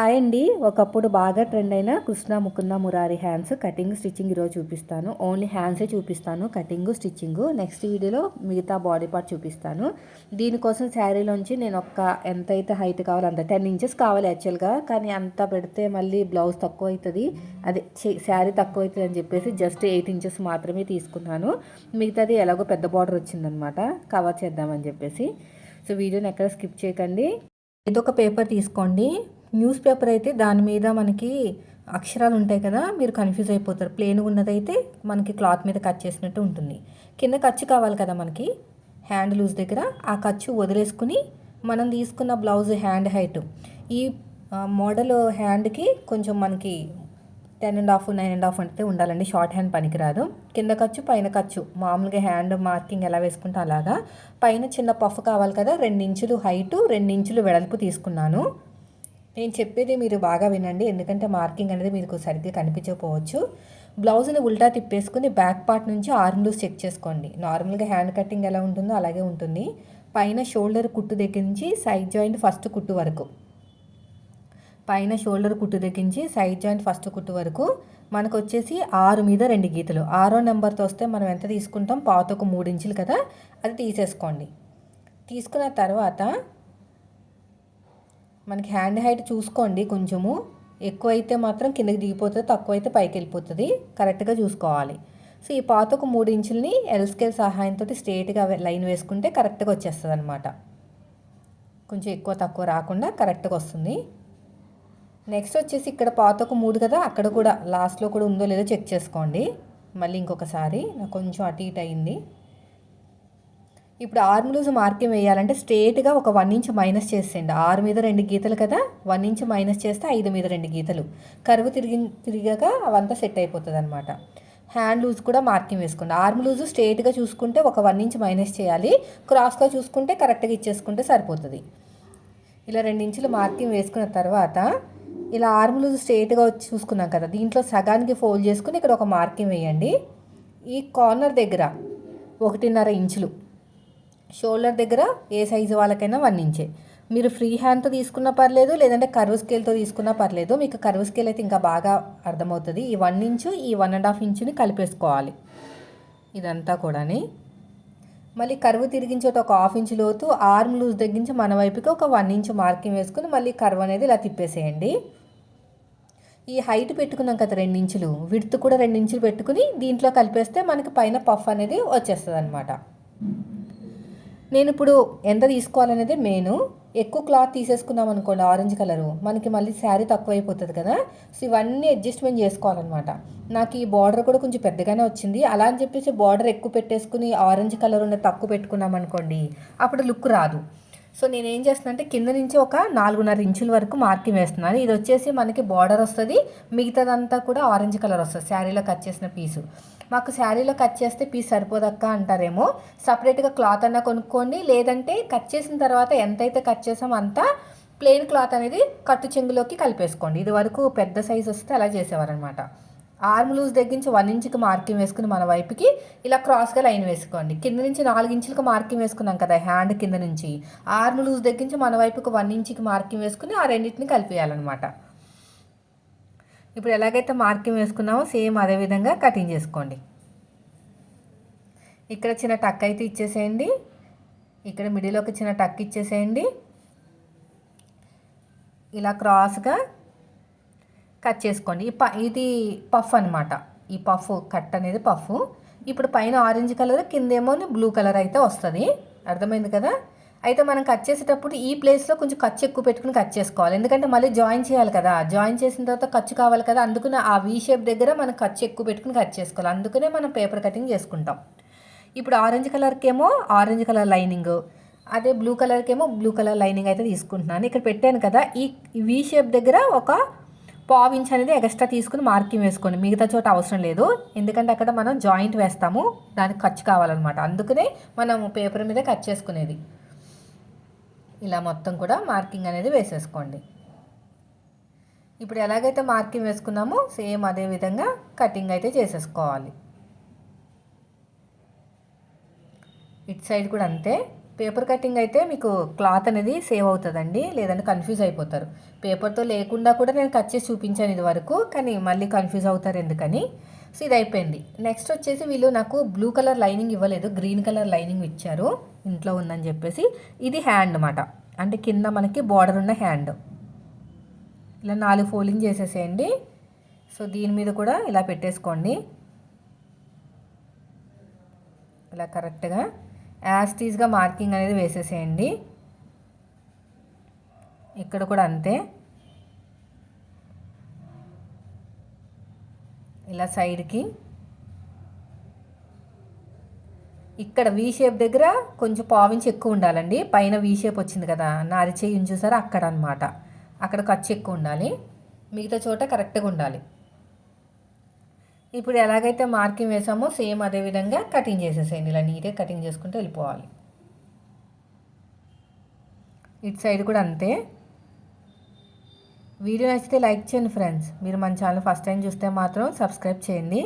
Hi అండి ఒకప్పుడు బాగా ట్రెండ్ అయిన Krishna Mukunda Murari hands cutting stitching ఈరోజు చూపిస్తాను. ఓన్లీ హ్యాండ్సే చూపిస్తాను కటింగ్ స్టిచ్చింగ్ నెక్స్ట్ వీడియోలో మిగతా బాడీ పార్ట్ చూపిస్తాను. దీనికోసం శారీలోంచి నేను ఒక్క ఎంత అయితే హైట్ కావాలో అంత టెన్ ఇంచెస్ కావాలి యాక్చువల్గా కానీ అంత పెడితే మళ్ళీ బ్లౌజ్ తక్కువ అవుతుంది అదే శారీ తక్కువ అవుతుంది అని చెప్పేసి జస్ట్ ఎయిట్ ఇంచెస్ మాత్రమే తీసుకున్నాను. మిగతాది ఎలాగో పెద్ద బార్డర్ వచ్చిందనమాట కవర్ చేద్దామని చెప్పేసి. సో వీడియోని ఎక్కడ స్కిప్ చేయకండి. ఇదొక పేపర్ తీసుకోండి. న్యూస్ పేపర్ అయితే దాని మీద మనకి అక్షరాలు ఉంటాయి కదా మీరు కన్ఫ్యూజ్ అయిపోతారు. ప్లేన్గా ఉన్నదైతే మనకి క్లాత్ మీద కట్ చేసినట్టు ఉంటుంది. కింద ఖర్చు కావాలి కదా మనకి? హ్యాండ్ లూజ్ దగ్గర. ఆ ఖర్చు వదిలేసుకుని మనం తీసుకున్న బ్లౌజ్ హ్యాండ్ హైట్. ఈ మోడల్ హ్యాండ్కి కొంచెం మనకి ten and half nine and half అంటే ఉండాలండి. షార్ట్ హ్యాండ్ పనికిరాదు. కింద ఖర్చు పైన ఖర్చు. మామూలుగా హ్యాండ్ మార్కింగ్ ఎలా వేసుకుంటే అలాగా. పైన చిన్న పఫ్ కావాలి కదా రెండు ఇంచులు హైటు రెండు ఇంచులు వెడల్పు తీసుకున్నాను. నేను చెప్పేది మీరు బాగా వినండి. ఎందుకంటే మార్కింగ్ అనేది మీకు సరిగ్గా కనిపించకపోవచ్చు. బ్లౌజ్ని ఉల్టా తిప్పేసుకుని బ్యాక్ పార్ట్ నుంచి ఆర్మ్ లూస్ చెక్ చేసుకోండి. నార్మల్గా హ్యాండ్ కటింగ్ ఎలా ఉంటుందో అలాగే ఉంటుంది. పైన షోల్డర్ కుట్టు దగ్గర నుంచి సైడ్ జాయింట్ ఫస్ట్ కుట్టు వరకు. పైన షోల్డర్ కుట్టు దగ్గర నుంచి సైడ్ జాయింట్ ఫస్ట్ కుట్టు వరకు. మనకు వచ్చేసి ఆరు మీద రెండు గీతలు. ఆరో నెంబర్తో వస్తే మనం ఎంత తీసుకుంటాం? పాతకు మూడు ఇంచులు కదా. అది తీసేసుకోండి. తీసుకున్న తర్వాత మనకి హ్యాండ్ హైట్ చూసుకోండి కొంచెము. ఎక్కువైతే మాత్రం కిందకి దిగిపోతుంది తక్కువ అయితే పైకి వెళ్ళిపోతుంది. కరెక్ట్గా చూసుకోవాలి. సో ఈ పాత ఒక మూడు ఇంచుల్ని ఎల్ స్కేల్ సహాయంతో స్ట్రేట్గా లైన్ వేసుకుంటే కరెక్ట్గా వచ్చేస్తుంది అనమాట కొంచెం ఎక్కువ తక్కువ రాకుండా కరెక్ట్గా వస్తుంది. నెక్స్ట్ వచ్చేసి ఇక్కడ పాత ఒక మూడు కదా అక్కడ కూడా లాస్ట్లో కూడా ఉందో లేదో చెక్ చేసుకోండి. మళ్ళీ ఇంకొకసారి నాకు కొంచెం అటు ఇటు అయింది. ఇప్పుడు ఆర్మ్ లూజ్ మార్కింగ్ వేయాలంటే స్ట్రేట్గా ఒక వన్ ఇంచ్ మైనస్ చేసేయండి. ఆరు మీద రెండు గీతలు కదా వన్ ఇంచ్ మైనస్ చేస్తే ఐదు మీద రెండు గీతలు. కరువు తిరిగి తిరిగాక అవంతా సెట్ అయిపోతుంది అనమాట హ్యాండ్ లూజ్ కూడా మార్కింగ్ వేసుకోండి. ఆర్మ్ లూజ్ స్ట్రేట్గా చూసుకుంటే ఒక వన్ ఇంచ్ మైనస్ చేయాలి. క్రాస్గా చూసుకుంటే కరెక్ట్గా ఇచ్చేసుకుంటే సరిపోతుంది. ఇలా రెండు ఇంచులు మార్కింగ్ వేసుకున్న తర్వాత ఇలా ఆర్మ్ లూజ్ స్ట్రేట్గా చూసుకున్నాం కదా దీంట్లో సగానికి ఫోల్డ్ చేసుకుని ఇక్కడ ఒక మార్కింగ్ వేయండి. ఈ కార్నర్ దగ్గర ఒకటిన్నర ఇంచులు షోల్డర్ దగ్గర ఏ సైజు వాళ్ళకైనా వన్ ఇంచే మీరు ఫ్రీ హ్యాండ్తో తీసుకున్నా పర్లేదు లేదంటే కర్వ్ స్కేల్తో తీసుకున్నా పర్లేదు మీకు కర్వ్ స్కేల్ అయితే ఇంకా బాగా అర్థమవుతుంది. ఈ వన్ ఇంచు ఈ వన్ అండ్ హాఫ్ ఇంచుని కలిపేసుకోవాలి. ఇదంతా కూడాని. మళ్ళీ కరువు తిరిగించేట ఒక హాఫ్ ఇంచ్ లోతు ఆర్మ్ లూజ్ తగ్గించి మన వైపుకి ఒక వన్ ఇంచ్ మార్కింగ్ వేసుకుని మళ్ళీ కర్వ్ అనేది ఇలా తిప్పేసేయండి. ఈ హైట్ పెట్టుకున్నాం కదా రెండు ఇంచులు విడ్త్ కూడా రెండు ఇంచులు పెట్టుకుని దీంట్లో కలిపేస్తే మనకి పైన పఫ్ అనేది వచ్చేస్తుంది అనమాట నేను ఇప్పుడు ఎంత తీసుకోవాలనేది మెయిన్. ఎక్కువ క్లాత్ తీసేసుకున్నాం అనుకోండి ఆరెంజ్ కలరు. మనకి మళ్ళీ శారీ తక్కువ అయిపోతుంది కదా. సో ఇవన్నీ అడ్జస్ట్మెంట్ చేసుకోవాలన్నమాట. నాకు ఈ బార్డర్ కూడా కొంచెం పెద్దగానే వచ్చింది. అలా అని చెప్పేసి బార్డర్ ఎక్కువ పెట్టేసుకుని ఆరెంజ్ కలర్ ఉన్న తక్కువ పెట్టుకున్నాం అనుకోండి అప్పుడు లుక్ రాదు. సో నేను ఏం చేస్తున్నాను అంటే కింద నుంచి ఒక నాలుగున్నర ఇంచుల వరకు మార్కింగ్ వేస్తున్నాను. ఇది వచ్చేసి మనకి బార్డర్ వస్తుంది. మిగతాదంతా కూడా ఆరెంజ్ కలర్ వస్తుంది. శారీలో కట్ చేసిన పీసు. మాకు శారీలో కట్ చేస్తే పీస్ సరిపోదక్క అంటారేమో. సపరేట్గా క్లాత్ అన్నా కొనుక్కోండి. లేదంటే కట్ చేసిన తర్వాత ఎంతైతే కట్ చేసామో అంతా ప్లెయిన్ క్లాత్ అనేది కట్టు చెంగులోకి కలిపేసుకోండి. ఇది వరకు పెద్ద సైజ్ వస్తే అలా చేసేవారనమాట ఆర్మ్ లూజ్ దగ్గర నుంచి వన్ ఇంచుకి మార్కింగ్ వేసుకుని మన వైపుకి ఇలా క్రాస్గా లైన్ వేసుకోండి. కింద నుంచి నాలుగు ఇంచులకు మార్కింగ్ వేసుకున్నాం కదా హ్యాండ్ కింద నుంచి. ఆర్మ్ లూజ్ దగ్గర నుంచి మన వైపుకి వన్ ఇంచుకి మార్కింగ్ వేసుకుని ఆ రెండింటిని కలిపేయాలన్నమాట. ఇప్పుడు ఎలాగైతే మార్కింగ్ వేసుకున్నామో సేమ్ అదే విధంగా కటింగ్ చేసుకోండి. ఇక్కడ చిన్న టక్ అయితే ఇచ్చేసేయండి. ఇక్కడ మిడిల్లోకి చిన్న టక్ ఇచ్చేసేయండి. ఇలా క్రాస్గా కట్ చేసుకోండి. ఈ ప ఇది పఫ్ అనమాట ఈ పఫ్ కట్ అనేది పఫ్. ఇప్పుడు పైన ఆరెంజ్ కలర్ కిందేమో బ్లూ కలర్ అయితే వస్తుంది. అర్థమైంది కదా? అయితే మనం కట్ చేసేటప్పుడు ఈ ప్లేస్లో కొంచెం ఖర్చు ఎక్కువ పెట్టుకుని కట్ చేసుకోవాలి. ఎందుకంటే మళ్ళీ జాయిన్ చేయాలి కదా. జాయిన్ చేసిన తర్వాత ఖర్చు కావాలి కదా. అందుకనే ఆ వీ షేప్ దగ్గర మనం ఖర్చు ఎక్కువ పెట్టుకుని కట్ చేసుకోవాలి. అందుకనే మనం పేపర్ కటింగ్ చేసుకుంటాం. ఇప్పుడు ఆరెంజ్ కలర్కి ఏమో ఆరెంజ్ కలర్ లైనింగ్ అదే బ్లూ కలర్కి ఏమో బ్లూ కలర్ లైనింగ్ అయితే తీసుకుంటున్నాను. ఇక్కడ పెట్టాను కదా. ఈ వీ షేప్ దగ్గర ఒక పావు ఇంచ్ అనేది ఎక్స్ట్రా తీసుకుని మార్కింగ్ వేసుకోండి. మిగతా చోట అవసరం లేదు. ఎందుకంటే అక్కడ మనం జాయింట్ వేస్తాము. దానికి ఖర్చు కావాలన్నమాట. అందుకనే మనం పేపర్ మీద కట్ చేసుకునేది. ఇలా మొత్తం కూడా మార్కింగ్ అనేది వేసేసుకోండి. ఇప్పుడు ఎలాగైతే మార్కింగ్ వేసుకున్నామో సేమ్ అదే విధంగా కటింగ్ అయితే చేసేసుకోవాలి. ఇటు సైడ్ కూడా అంతే. పేపర్ కటింగ్ అయితే మీకు క్లాత్ అనేది సేవ్ అవుతుందండి లేదంటే కన్ఫ్యూజ్ అయిపోతారు. పేపర్తో లేకుండా కూడా నేను కట్ చేసి చూపించాను ఇది వరకు కానీ మళ్ళీ కన్ఫ్యూజ్ అవుతారు ఎందుకని. సో ఇది అయిపోయింది. నెక్స్ట్ వచ్చేసి వీళ్ళు నాకు బ్లూ కలర్ లైనింగ్ ఇవ్వలేదు గ్రీన్ కలర్ లైనింగ్ ఇచ్చారు ఇంట్లో ఉందని చెప్పేసి. ఇది హ్యాండ్ అన్నమాట. అంటే కింద మనకి బార్డర్ ఉన్న హ్యాండ్. ఇలా నాలుగు ఫోల్డింగ్ చేసేసేయండి. సో దీని మీద కూడా ఇలా పెట్టేసుకోండి. ఇలా కరెక్ట్గా యాస్టీస్గా మార్కింగ్ అనేది వేసేసేయండి. ఇక్కడ కూడా అంతే. ఇలా సైడ్కి ఇక్కడ వీ షేప్ దగ్గర కొంచెం పావించి ఎక్కువ ఉండాలండి. పైన వీ షేప్ వచ్చింది కదా నా అరిచేయి చూసారా అక్కడ అనమాట అక్కడ ఖర్చు ఎక్కువ ఉండాలి. మిగతా చోట కరెక్ట్గా ఉండాలి. ఇప్పుడు ఎలాగైతే మార్కింగ్ వేసామో సేమ్ అదే విధంగా కటింగ్ చేసేసేయండి. ఇలా నీట్గా కటింగ్ చేసుకుంటూ వెళ్ళిపోవాలి. ఇటు సైడ్ కూడా అంతే. వీడియో నచ్చితే లైక్ చేయండి ఫ్రెండ్స్. మీరు మన ఛానల్ ఫస్ట్ టైం చూస్తే మాత్రం సబ్స్క్రైబ్ చేయండి.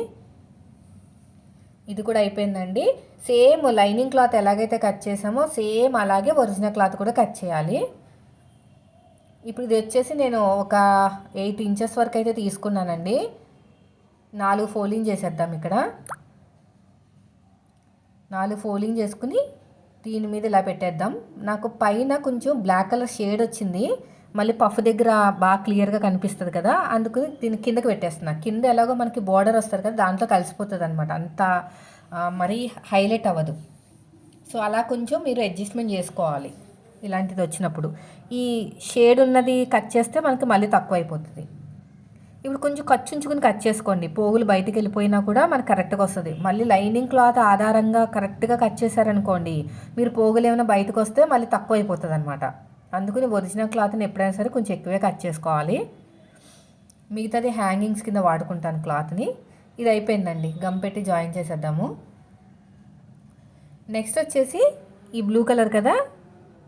ఇది కూడా అయిపోయిందండి. సేమ్ లైనింగ్ క్లాత్ ఎలాగైతే కట్ చేసామో సేమ్ అలాగే ఒరిజినల్ క్లాత్ కూడా కట్ చేయాలి. ఇప్పుడు ఇది వచ్చేసి నేను ఒక ఎయిట్ ఇంచెస్ వరకు అయితే తీసుకున్నానండి. నాలుగు ఫోల్డింగ్ చేసేద్దాం ఇక్కడ. నాలుగు ఫోల్డింగ్ చేసుకుని దీని మీద ఇలా పెట్టేద్దాం. నాకు పైన కొంచెం బ్లాక్ కలర్ షేడ్ వచ్చింది. మళ్ళీ పఫ్ దగ్గర బాగా క్లియర్గా కనిపిస్తుంది కదా అందుకు దీని కిందకి పెట్టేస్తున్నా. కింద ఎలాగో మనకి బార్డర్ వస్తుంది కదా దాంట్లో కలిసిపోతుంది అనమాట అంత మరీ హైలైట్ అవ్వదు. సో అలా కొంచెం మీరు అడ్జస్ట్మెంట్ చేసుకోవాలి ఇలాంటిది వచ్చినప్పుడు. ఈ షేడ్ ఉన్నది కట్ చేస్తే మనకి మళ్ళీ తక్కువ అయిపోతుంది ఇప్పుడు కొంచెం ఖర్చు ఉంచుకుని కట్ చేసుకోండి. పోగులు బయటికి వెళ్ళిపోయినా కూడా మనకు కరెక్ట్గా వస్తుంది. మళ్ళీ లైనింగ్ క్లాత్ ఆధారంగా కరెక్ట్గా కట్ చేశారనుకోండి మీరు పోగులు ఏమైనా బయటకు వస్తే మళ్ళీ తక్కువ అయిపోతుంది అనమాట అందుకని ఒరిజినల్ క్లాత్ని ఎప్పుడైనా సరే కొంచెం ఎక్కువే కట్ చేసుకోవాలి. మిగతాది హ్యాంగింగ్స్ కింద వాడుకుంటాను క్లాత్ని. ఇది అయిపోయిందండి. గమ్ పెట్టి జాయిన్ చేసేద్దాము. నెక్స్ట్ వచ్చేసి ఈ బ్లూ కలర్ కదా?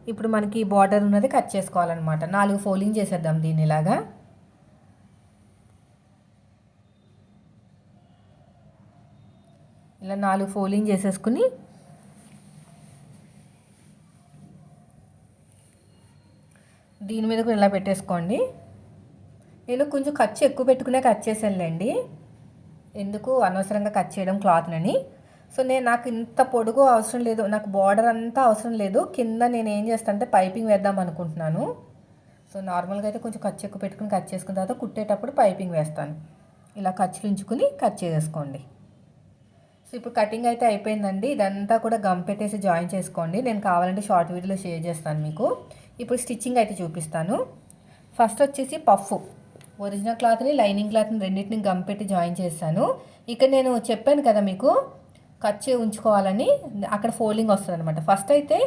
ఇప్పుడు మనకి బార్డర్ ఉన్నది కట్ చేసుకోవాలన్నమాట. నాలుగు ఫోల్డింగ్ చేసేద్దాం దీన్ని ఇలాగా. ఇలా నాలుగు ఫోల్డింగ్ చేసేసుకుని దీని మీద కూడా ఇలా పెట్టేసుకోండి. నేను కొంచెం ఖర్చు ఎక్కువ పెట్టుకునే కట్ చేశానులేండి. ఎందుకు? అనవసరంగా కట్ చేయడం క్లాత్నని సో నేను నాకు ఇంత పొడుగు అవసరం లేదు. నాకు బార్డర్ అంతా అవసరం లేదు. కింద నేను ఏం చేస్తాను అంటే పైపింగ్ వేద్దాం అనుకుంటున్నాను. సో నార్మల్గా అయితే కొంచెం ఖర్చు ఎక్కువ పెట్టుకుని కట్ చేసుకున్న తర్వాత కుట్టేటప్పుడు పైపింగ్ వేస్తాను. ఇలా ఖర్చులు ఉంచుకుని కట్ చేసేసుకోండి. సో ఇప్పుడు కటింగ్ అయితే అయిపోయిందండి. ఇదంతా కూడా గమ్ పెట్టేసి జాయిన్ చేసుకోండి. నేను కావాలంటే షార్ట్ వీడియోలో షేర్ చేస్తాను మీకు. ఇప్పుడు స్టిచ్చింగ్ అయితే చూపిస్తాను. ఫస్ట్ వచ్చేసి పఫ్ ఒరిజినల్ క్లాత్ని లైనింగ్ క్లాత్ని రెండింటిని గమ్ పెట్టి జాయిన్ చేస్తాను. ఇక్కడ నేను చెప్పాను కదా మీకు కట్ చే ఉంచుకోవాలని. అక్కడ ఫోల్డింగ్ వస్తుంది అనమాట ఫస్ట్ అయితే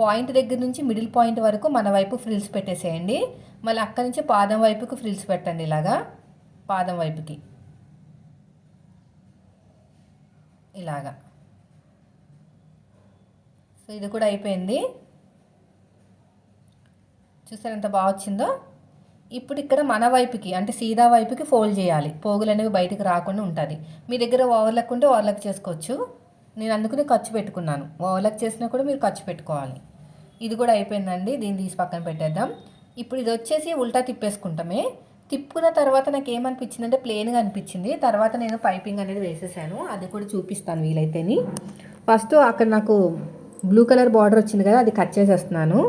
పాయింట్ దగ్గర నుంచి మిడిల్ పాయింట్ వరకు మన వైపు ఫ్రిల్స్ పెట్టేసేయండి. మళ్ళీ అక్కడి నుంచి పాదం వైపుకి ఫ్రిల్స్ పెట్టండి ఇలాగా. పాదం వైపుకి. ఇలాగా. సో ఇది కూడా అయిపోయింది. చూసారు ఎంత బాగా వచ్చిందో? ఇప్పుడు ఇక్కడ మన వైపుకి అంటే సీదా వైపుకి ఫోల్డ్ చేయాలి. పోగులు అనేవి బయటకు రాకుండా ఉంటుంది. మీ దగ్గర ఓవర్లక్ ఉంటే ఓవర్లక్ చేసుకోవచ్చు. నేను అందుకని ఖర్చు పెట్టుకున్నాను. ఓవర్లక్ చేసినా కూడా మీరు ఖర్చు పెట్టుకోవాలి. ఇది కూడా అయిపోయిందండి. దీన్ని తీసి పక్కన పెట్టేద్దాం. ఇప్పుడు ఇది వచ్చేసి ఉల్టా తిప్పేసుకుంటామే. తిప్పుకున్న తర్వాత నాకు ఏమనిపించింది అంటే ప్లెయిన్గా అనిపించింది. తర్వాత నేను పైపింగ్ అనేది వేసేసాను. అది కూడా చూపిస్తాను వీలైతేని. ఫస్ట్ అక్కడ నాకు బ్లూ కలర్ బార్డర్ వచ్చింది కదా అది కట్ చేసేస్తున్నాను.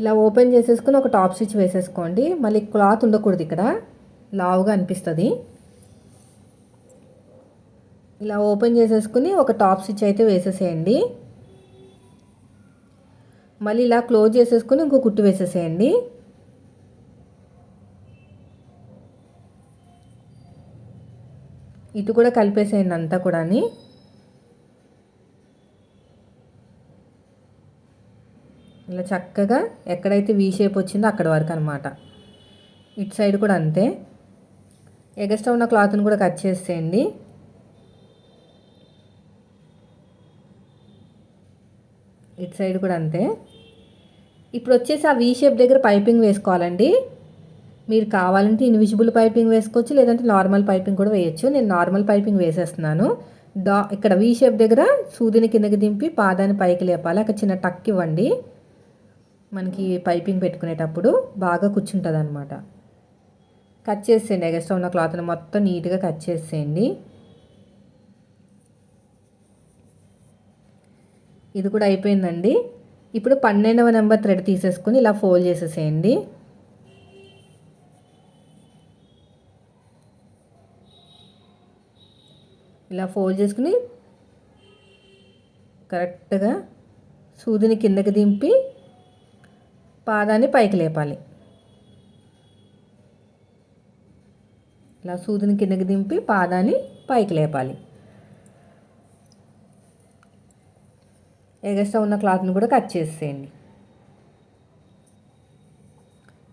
ఇలా ఓపెన్ చేసేసుకుని ఒక టాప్ స్టిచ్ వేసేసుకోండి. మళ్ళీ క్లాత్ ఉండకూడదు ఇక్కడ. లావుగా అనిపిస్తుంది. ఇలా ఓపెన్ చేసేసుకుని ఒక టాప్ స్టిచ్ అయితే వేసేసేయండి. మళ్ళీ ఇలా క్లోజ్ చేసేసుకుని ఇంకో కుట్టు వేసేసేయండి. ఇటు కూడా కలిపేసేయండి అంతా కూడా ఇలా చక్కగా ఎక్కడైతే వీ షేప్ వచ్చిందో అక్కడ వరకు అనమాట ఇటు సైడ్ కూడా అంతే. ఎగస్ట్రా ఉన్న క్లాత్ని కూడా కట్ చేసేయండి. ఇటు సైడ్ కూడా అంతే. ఇప్పుడు వచ్చేసి ఆ వీ షేప్ దగ్గర పైపింగ్ వేసుకోవాలండి. మీరు కావాలంటే ఇన్విజిబుల్ పైపింగ్ వేసుకోవచ్చు లేదంటే నార్మల్ పైపింగ్ కూడా వేయచ్చు. నేను నార్మల్ పైపింగ్ వేసేస్తున్నాను. డా ఇక్కడ వీ షేప్ దగ్గర సూదిని కిందకి దింపి పాదాన్ని పైకి లేపాలి. అక్కడ చిన్న టక్ ఇవ్వండి. మనకి పైపింగ్ పెట్టుకునేటప్పుడు బాగా కూర్చుంటుంది అనమాట కట్ చేసేయండి. ఎగస్ట్రా ఉన్న క్లాత్ని మొత్తం నీట్గా కట్ చేసేయండి. ఇది కూడా అయిపోయిందండి. ఇప్పుడు పన్నెండవ నెంబర్ థ్రెడ్ తీసేసుకుని ఇలా ఫోల్డ్ చేసేసేయండి. ఇలా ఫోల్డ్ చేసుకుని కరెక్ట్గా సూదిని కిందకి దింపి పాదాన్ని పైకి లేపాలి. ఇలా సూదిని కిందకి దింపి పాదాన్ని పైకి లేపాలి. ఎగస్ట్రా ఉన్న క్లాత్ని కూడా కట్ చేసేయండి.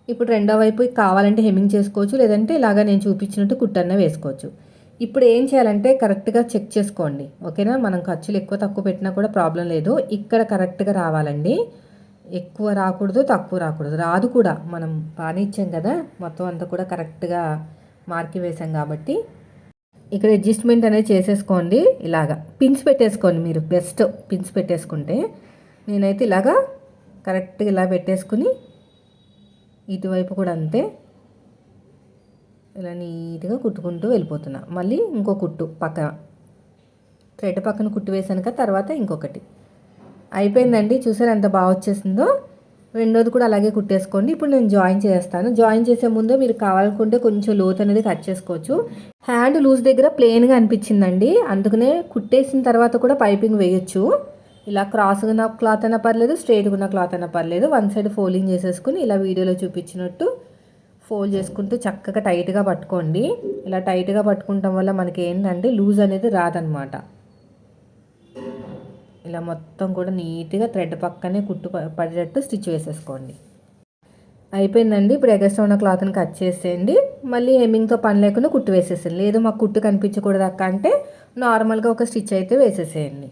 ఇప్పుడు రెండో వైపు కావాలంటే హెమ్మింగ్ చేసుకోవచ్చు లేదంటే ఇలాగా నేను చూపించినట్టు కుట్టన్న వేసుకోవచ్చు. ఇప్పుడు ఏం చేయాలంటే కరెక్ట్గా చెక్ చేసుకోండి. ఓకేనా? మనం ఖర్చులు ఎక్కువ తక్కువ పెట్టినా కూడా ప్రాబ్లం లేదు. ఇక్కడ కరెక్ట్గా రావాలండి. ఎక్కువ రాకూడదు తక్కువ రాకూడదు. రాదు కూడా. మనం బాగానే ఇచ్చాం కదా? మొత్తం అంతా కూడా కరెక్ట్గా మార్కి వేసాం కాబట్టి. ఇక్కడ అడ్జస్ట్మెంట్ అనేది చేసేసుకోండి. ఇలాగా. పిన్స్ పెట్టేసుకోండి మీరు. బెస్ట్ పిన్స్ పెట్టేసుకుంటే. నేనైతే ఇలాగా కరెక్ట్గా ఇలా పెట్టేసుకుని ఇటువైపు కూడా అంతే. ఇలా నీట్గా కుట్టుకుంటూ వెళ్ళిపోతున్నా. మళ్ళీ ఇంకో కుట్టు పక్కన థ్రెడ్ పక్కన కుట్టు వేసాక తర్వాత ఇంకొకటి. అయిపోయిందండి. చూసారు ఎంత బాగా వచ్చేసిందో? రెండోది కూడా అలాగే కుట్టేసుకోండి. ఇప్పుడు నేను జాయిన్ చేస్తాను. జాయిన్ చేసే ముందు మీరు కావాలనుకుంటే కొంచెం లోత్ అనేది కట్ చేసుకోవచ్చు. హ్యాండ్ లూజ్ దగ్గర ప్లెయిన్గా అనిపించిందండి. అందుకనే కుట్టేసిన తర్వాత కూడా పైపింగ్ వేయొచ్చు. ఇలా క్రాస్గా ఉన్న క్లాత్ అయినా పర్లేదు స్ట్రైట్గా ఉన్న క్లాత్ అయినా పర్లేదు. వన్ సైడ్ ఫోల్డింగ్ చేసేసుకుని ఇలా వీడియోలో చూపించినట్టు ఫోల్డ్ చేసుకుంటూ చక్కగా టైట్గా పట్టుకోండి. ఇలా టైట్గా పట్టుకుంటాం వల్ల మనకి ఏంటంటే లూజ్ అనేది రాదనమాట ఇలా మొత్తం కూడా నీట్గా థ్రెడ్ పక్కనే కుట్టు పడేటట్టు స్టిచ్ వేసేసుకోండి. అయిపోయిందండి. ఇప్పుడు ఎగస్ట్రా ఉన్న క్లాత్ని కట్ చేసేయండి. మళ్ళీ హెమ్మింగ్తో పని లేకుండా కుట్టు వేసేసేయండి. లేదు మాకు కుట్టు కనిపించకూడదు అక్క అంటే నార్మల్గా ఒక స్టిచ్ అయితే వేసేసేయండి.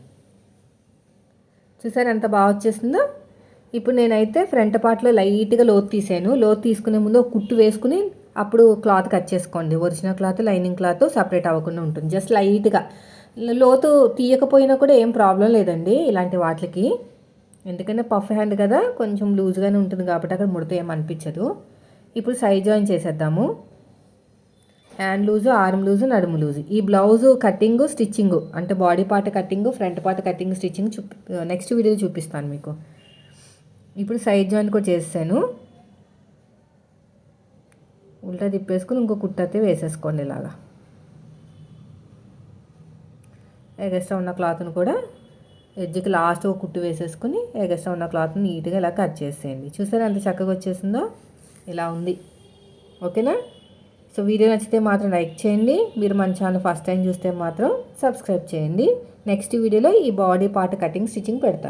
చూసారు ఎంత బాగా వచ్చేసిందో? ఇప్పుడు నేనైతే ఫ్రంట్ పార్ట్లో లైట్గా లోతు తీసాను లోతు తీసుకునే ముందు ఒక కుట్టు వేసుకుని అప్పుడు క్లాత్ కట్ చేసుకోండి. Original cloth lining cloth separate అవ్వకుండా ఉంటుంది. జస్ట్ లైట్గా. లోతు తీయకపోయినా కూడా ఏం ప్రాబ్లం లేదండి ఇలాంటి వాటికి. ఎందుకంటే పఫ్ హ్యాండ్ కదా కొంచెం లూజ్గానే ఉంటుంది కాబట్టి అక్కడ ముడత ఏం అనిపించదు. ఇప్పుడు సైజ్ జాయిన్ చేసేద్దాము. హ్యాండ్ లూజు ఆర్మ్ లూజు నడుము లూజు. ఈ బ్లౌజు కటింగు స్టిచ్చింగు. అంటే body part cutting front part cutting stitching చూపి నెక్స్ట్ వీడియో చూపిస్తాను మీకు. ఇప్పుడు సైడ్ జాయిన్ కూడా చేసాను ఉల్టా తిప్పేసుకుని ఇంకో కుట్టతే వేసేసుకోండి ఇలాగా. ఎగస్ట్రా ఉన్న క్లాత్ను కూడా ఎడ్జ్కి లాస్ట్ ఒక కుట్టు వేసేసుకుని ఎగస్ట్రా ఉన్న క్లాత్ని నీట్గా ఇలా కట్ చేసేయండి. చూసారా ఎంత చక్కగా వచ్చేసిందో? ఇలా ఉంది. ఓకేనా? సో వీడియో నచ్చితే మాత్రం లైక్ చేయండి. మీరు మన ఛానల్ ఫస్ట్ టైం చూస్తే మాత్రం సబ్స్క్రైబ్ చేయండి. నెక్స్ట్ వీడియోలో ఈ బాడీ పార్ట్ కటింగ్ స్టిచ్చింగ్ పెడతాను